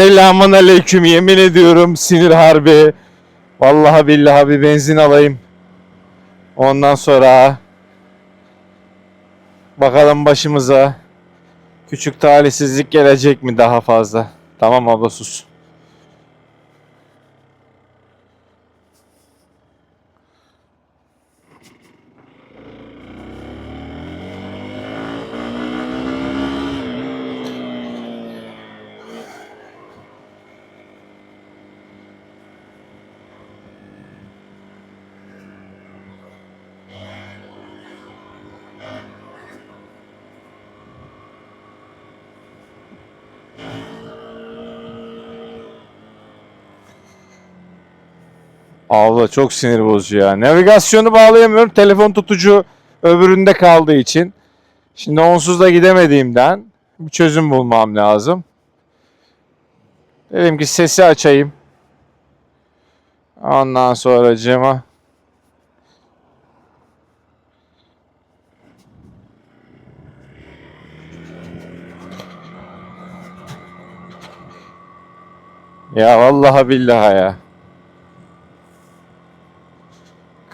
Selamun aleyküm yemin ediyorum sinir harbi. Vallahi billahi bir benzin alayım. Ondan sonra bakalım başımıza küçük talihsizlik gelecek mi daha fazla. Tamam abla sus. Abla çok sinir bozucu ya. Navigasyonu bağlayamıyorum. Telefon tutucu öbüründe kaldığı için. Şimdi onsuz da gidemediğimden bir çözüm bulmam lazım. Dedim ki sesi açayım. Ondan sonra cema. Ya vallahi billahi ya.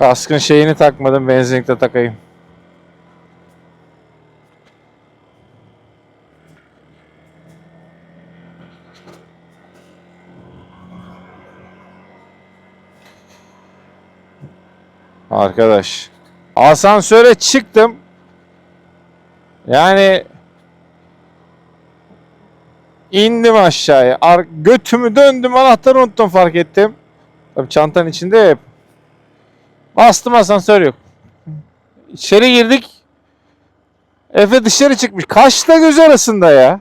Kaskın şeyini takmadım. Benzinlikte takayım. Arkadaş. Asansöre çıktım. Yani indim aşağıya. Ar götümü döndüm anahtarı unuttum fark ettim. Tabii çantanın içinde hep. Bastım asansör yok. İçeri girdik. Efe dışarı çıkmış. Kaçta göz arasında ya?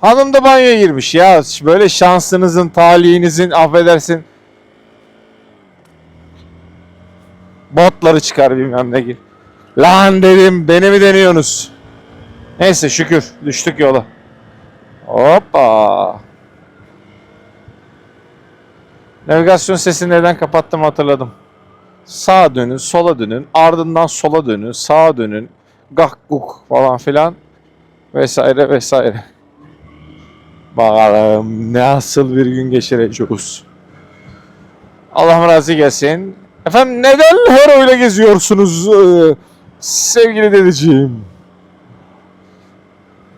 Hanım da banyoya girmiş ya. Böyle şansınızın, talihinizin affedersin. Botları çıkar bilmem ne gir. Lan dedim beni mi deniyorsunuz? Neyse şükür düştük yola. Hoppa. Navigasyon sesini neden kapattım hatırladım. Sağa dönün, sola dönün, ardından sola dönün, sağa dönün, gak guk falan filan vesaire vesaire. Bakalım nasıl bir gün geçireceğiz. Allah razı gelsin. Efendim neden hero ile geziyorsunuz ee, sevgili dedeciğim?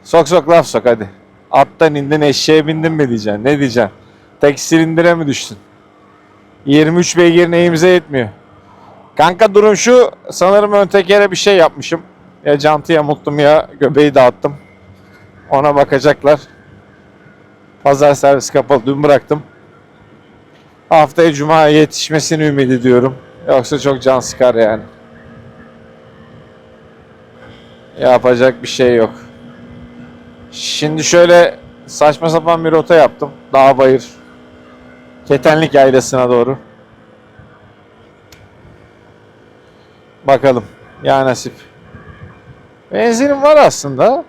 Sok sok laf sok hadi. Attan indin eşeğe bindin mi diyeceksin? Ne diyeceksin? Tek silindire mi düştün? 23 beygir neyimize yetmiyor. Kanka durum şu. Sanırım ön tekere bir şey yapmışım. Ya jantı yamulttum ya göbeği dağıttım. Ona bakacaklar. Pazar servis kapalı. Dün bıraktım. Haftaya cuma yetişmesini ümit ediyorum. Yoksa çok can sıkar yani. Yapacak bir şey yok. Şimdi şöyle saçma sapan bir rota yaptım. Dağ bayır. Ketenlik yaylasına doğru. Bakalım. Ya nasip. Benzinim var aslında.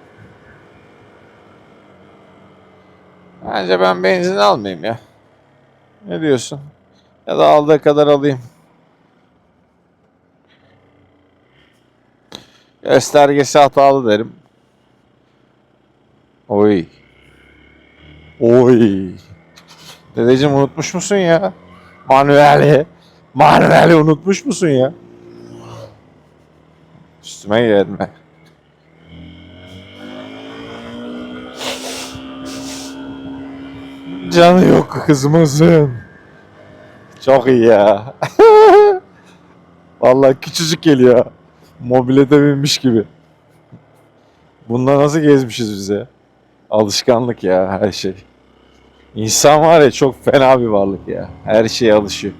Bence ben benzin almayayım ya. Ne diyorsun? Ya da aldığı kadar alayım. Göstergesi hatalı derim. Oy. Oy. Dedeciğim unutmuş musun ya? Manueli. Manueli unutmuş musun ya? Üstüme gelme. Canı yok kızımızın. Çok iyi ya. Vallahi küçücük geliyor. Mobilete binmiş gibi. Bunda nasıl gezmişiz biz ya? Alışkanlık ya her şey. İnsan var ya çok fena bir varlık ya. Her şeye alışıyor.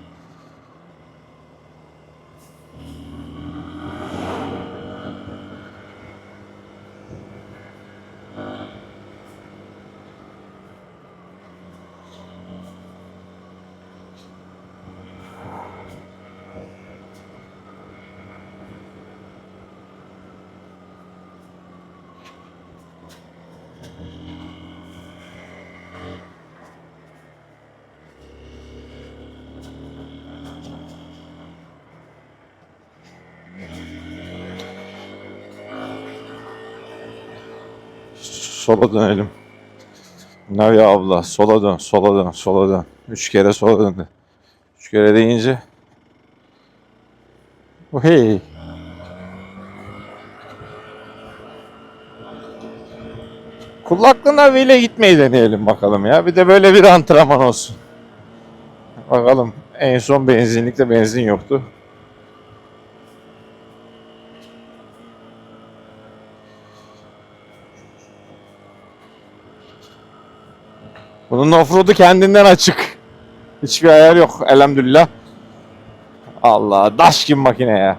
Sola dönelim. Navi abla sola dön, sola dön, sola dön. Üç kere sola döndü. Üç kere deyince. Oh hey. Kulaklı Navi ile gitmeyi deneyelim bakalım ya. Bir de böyle bir antrenman olsun. Bakalım. En son benzinlikte benzin yoktu. Bunun offroad'u kendinden açık. Hiçbir ayar yok elhamdülillah. Allah daş gibi makine ya.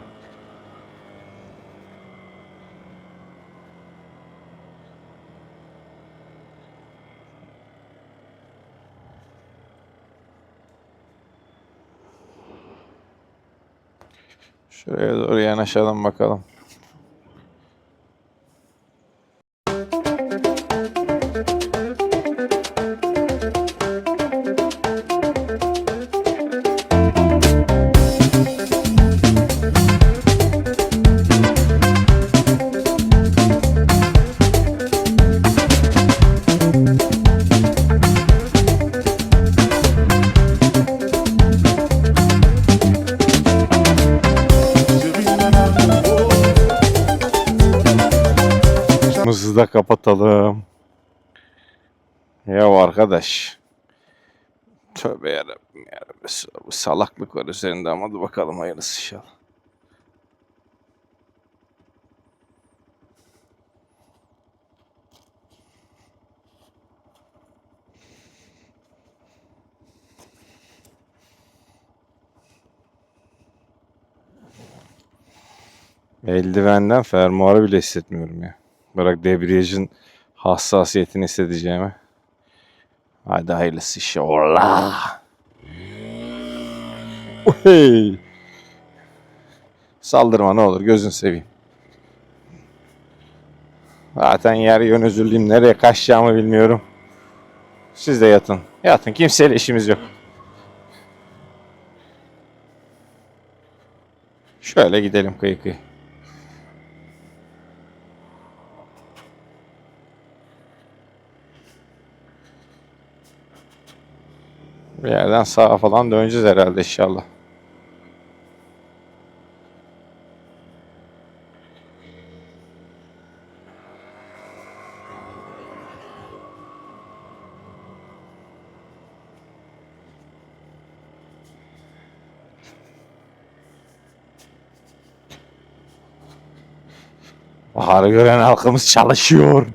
Şuraya doğru yanaşalım bakalım. Camımızı da kapatalım. Ya arkadaş. Tövbe yarabbim ya. Bir salaklık var üzerinde ama dur bakalım hayırlısı inşallah. Eldivenden fermuarı bile hissetmiyorum ya. Bırak debriyajın hassasiyetini hissedeceğimi. Hadi hayırlısı inşallah. Hey. Saldırma ne olur gözün seveyim. Zaten yer yön özürlüyüm. Nereye kaçacağımı bilmiyorum. Siz de yatın. Yatın. Kimseyle işimiz yok. Şöyle gidelim kıyı kıyı. Bir yerden sağa falan döneceğiz herhalde inşallah. Baharı gören halkımız çalışıyor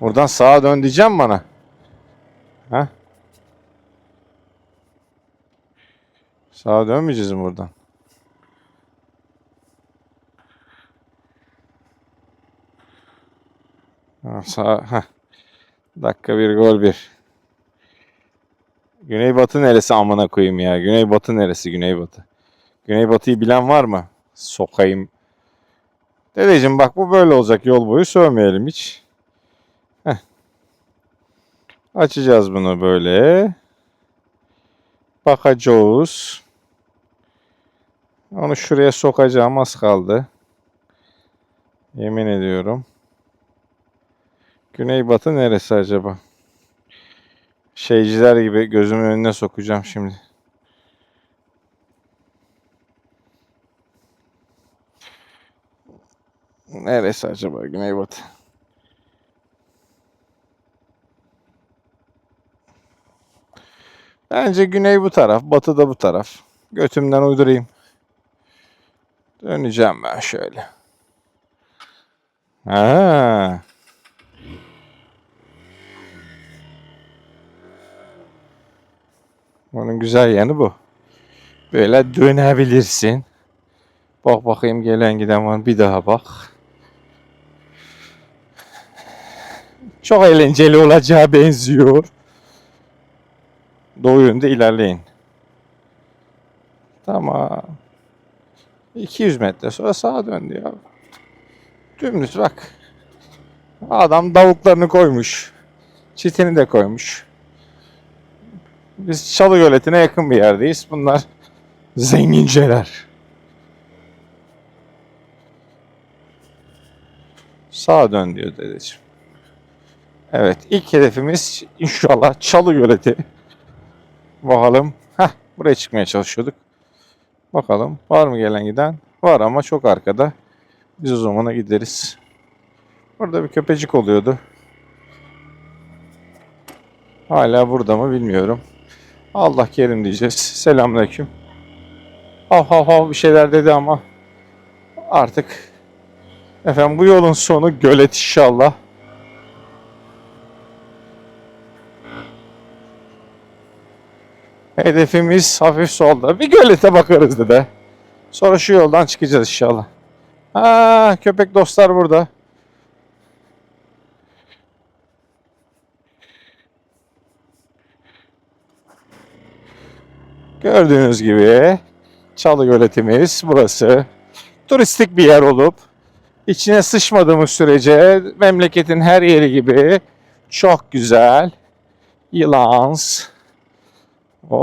Buradan sağa dön diyeceğim bana. Ha? Sağa dönmeyeceğiz mi buradan? Ha, sağ, ha. Dakika bir gol bir. Güneybatı neresi amına koyayım ya? Güneybatı neresi Güneybatı? Güneybatı'yı bilen var mı? Sokayım. Dedeciğim bak bu böyle olacak yol boyu sövmeyelim hiç. Heh. Açacağız bunu böyle. Bakacağız. Onu şuraya sokacağım az kaldı. Yemin ediyorum. Güneybatı neresi acaba? Şeyciler gibi gözümün önüne sokacağım şimdi. Neresi acaba Güneybatı? Bence güney bu taraf, batı da bu taraf. Götümden uydurayım. Döneceğim ben şöyle. Ha. Onun güzel yanı bu. Böyle dönebilirsin. Bak bakayım gelen giden var. Bir daha bak. Çok eğlenceli olacağı benziyor. Doğu yönde ilerleyin. Tamam. 200 metre sonra sağa döndü ya. Dümdüz bak. Adam davuklarını koymuş. Çitini de koymuş. Biz Çalı Göleti'ne yakın bir yerdeyiz. Bunlar Zenginceler. Sağa dön diyor dedeciğim. Evet ilk hedefimiz inşallah Çalı Göleti. Bakalım. Heh, buraya çıkmaya çalışıyorduk. Bakalım var mı gelen giden? Var ama çok arkada. Biz o zamana gideriz. Burada bir köpecik oluyordu. Hala burada mı bilmiyorum. Allah kerim diyeceğiz. Selamünaleyküm. Hav hav hav bir şeyler dedi ama artık efendim bu yolun sonu gölet inşallah. Hedefimiz hafif solda. Bir gölete bakarız dede. Sonra şu yoldan çıkacağız inşallah. Aa, köpek dostlar burada. Gördüğünüz gibi Çalı Göletimiz burası. Turistik bir yer olup içine sıçmadığımız sürece memleketin her yeri gibi çok güzel. Yılans. Hop.